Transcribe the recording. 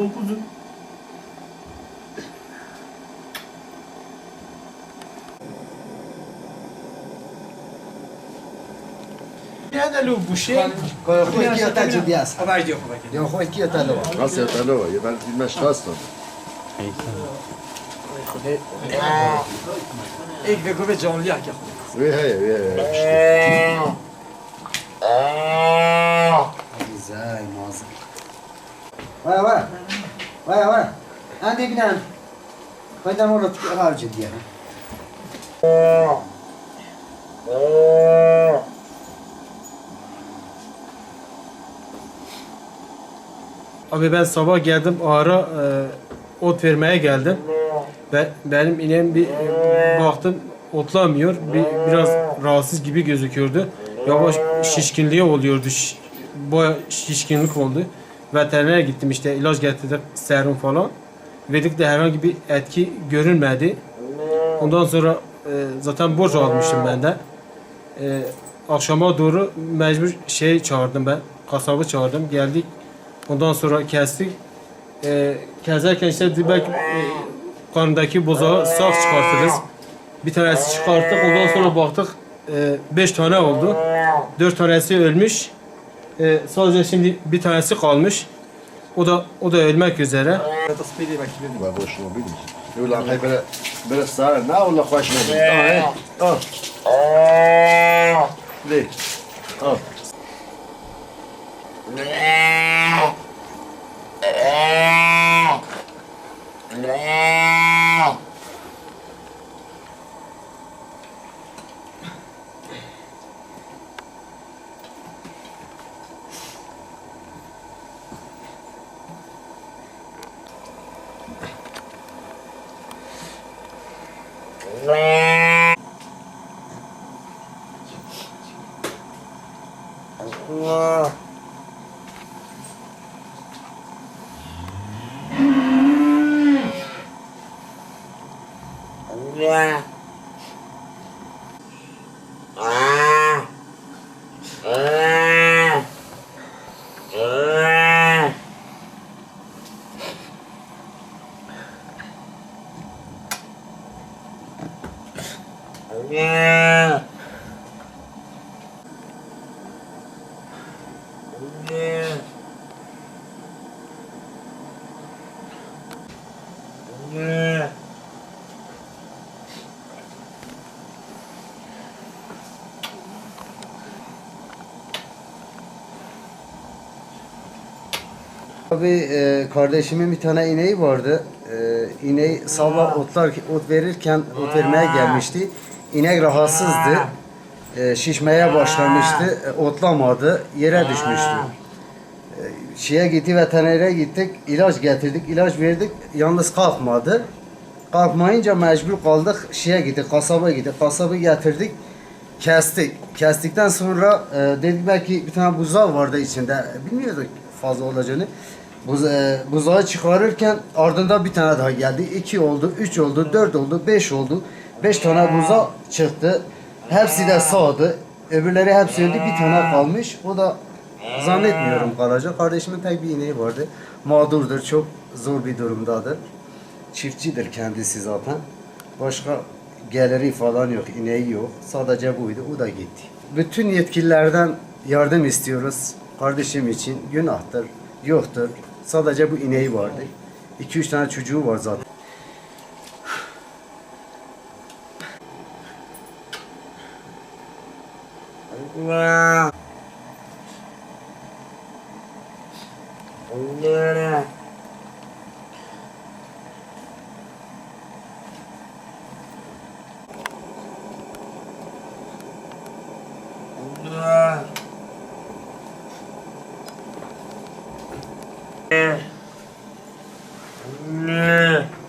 Vamos pro هذا لو بوشي خوی کی تا جدی است خبر دیو خبر یا خوی کی تا لو Nasıl yatalıyor? Ya ben bilmez kastam. ایک بگو به جانلی که Ve he ve he. güzel mazı vay vay vay vay hadi giden Kaydan orada tutuyor harcı diye. Abi ben sabah geldim ağara e, ot vermeye geldim. Ben, benim ineğim bir e, baktım otlamıyor. Bir, biraz rahatsız gibi gözüküyordu. Yavaş şişkinliği oluyordu. Ş, baya şişkinlik oldu. Veterinere gittim işte ilaç getirdik serum falan. Verdik de herhangi bir etki görünmedi. Ondan sonra e, zaten borç almıştım ben de. E, akşama doğru mecbur şey çağırdım ben. Kasabı çağırdım. Geldik. Ondan sonra kestik. E, keserken işte dedi belki e, karnındaki buzağı sağ çıkartırız. Bir tanesi çıkarttık. Ondan sonra baktık e, beş tane oldu. Dört tanesi ölmüş. E, sadece şimdi bir tanesi kalmış. O da o da ölmek üzere. تصبيري بكتب Ve boşuna bilir. Yol lan hay böyle böyle sağır ne ola Whoa. nhận ra à, à, à. Yeah. yeah. Abi e, kardeşimin bir tane ineği vardı. E, ineği sabah otlar ot verirken ot vermeye gelmişti. İnek rahatsızdı. E, şişmeye başlamıştı. E, otlamadı. Yere düşmüştü. E, şeye gitti veterinere gittik. ilaç getirdik. ilaç verdik. Yalnız kalkmadı. Kalkmayınca mecbur kaldık. Şeye gittik. Kasaba gittik. Kasabı getirdik. Kestik. Kestikten sonra e, dedik belki bir tane buzağı vardı içinde. Bilmiyorduk fazla olacağını. Buz, e, buzağı çıkarırken ardında bir tane daha geldi. İki oldu, üç oldu, dört oldu, beş oldu. Beş tane buzağı çıktı. Hepsi de sağdı. Öbürleri hepsi öldü. Bir tane kalmış. O da zannetmiyorum kalacak. Kardeşimin tek bir ineği vardı. Mağdurdur. Çok zor bir durumdadır. Çiftçidir kendisi zaten. Başka geliri falan yok, ineği yok. Sadece buydu, o da gitti. Bütün yetkililerden yardım istiyoruz. Kardeşim için günahtır, yoktur. Sadece bu ineği vardı. 2-3 tane çocuğu var zaten. Allah. Allah. Yeah. Yeah.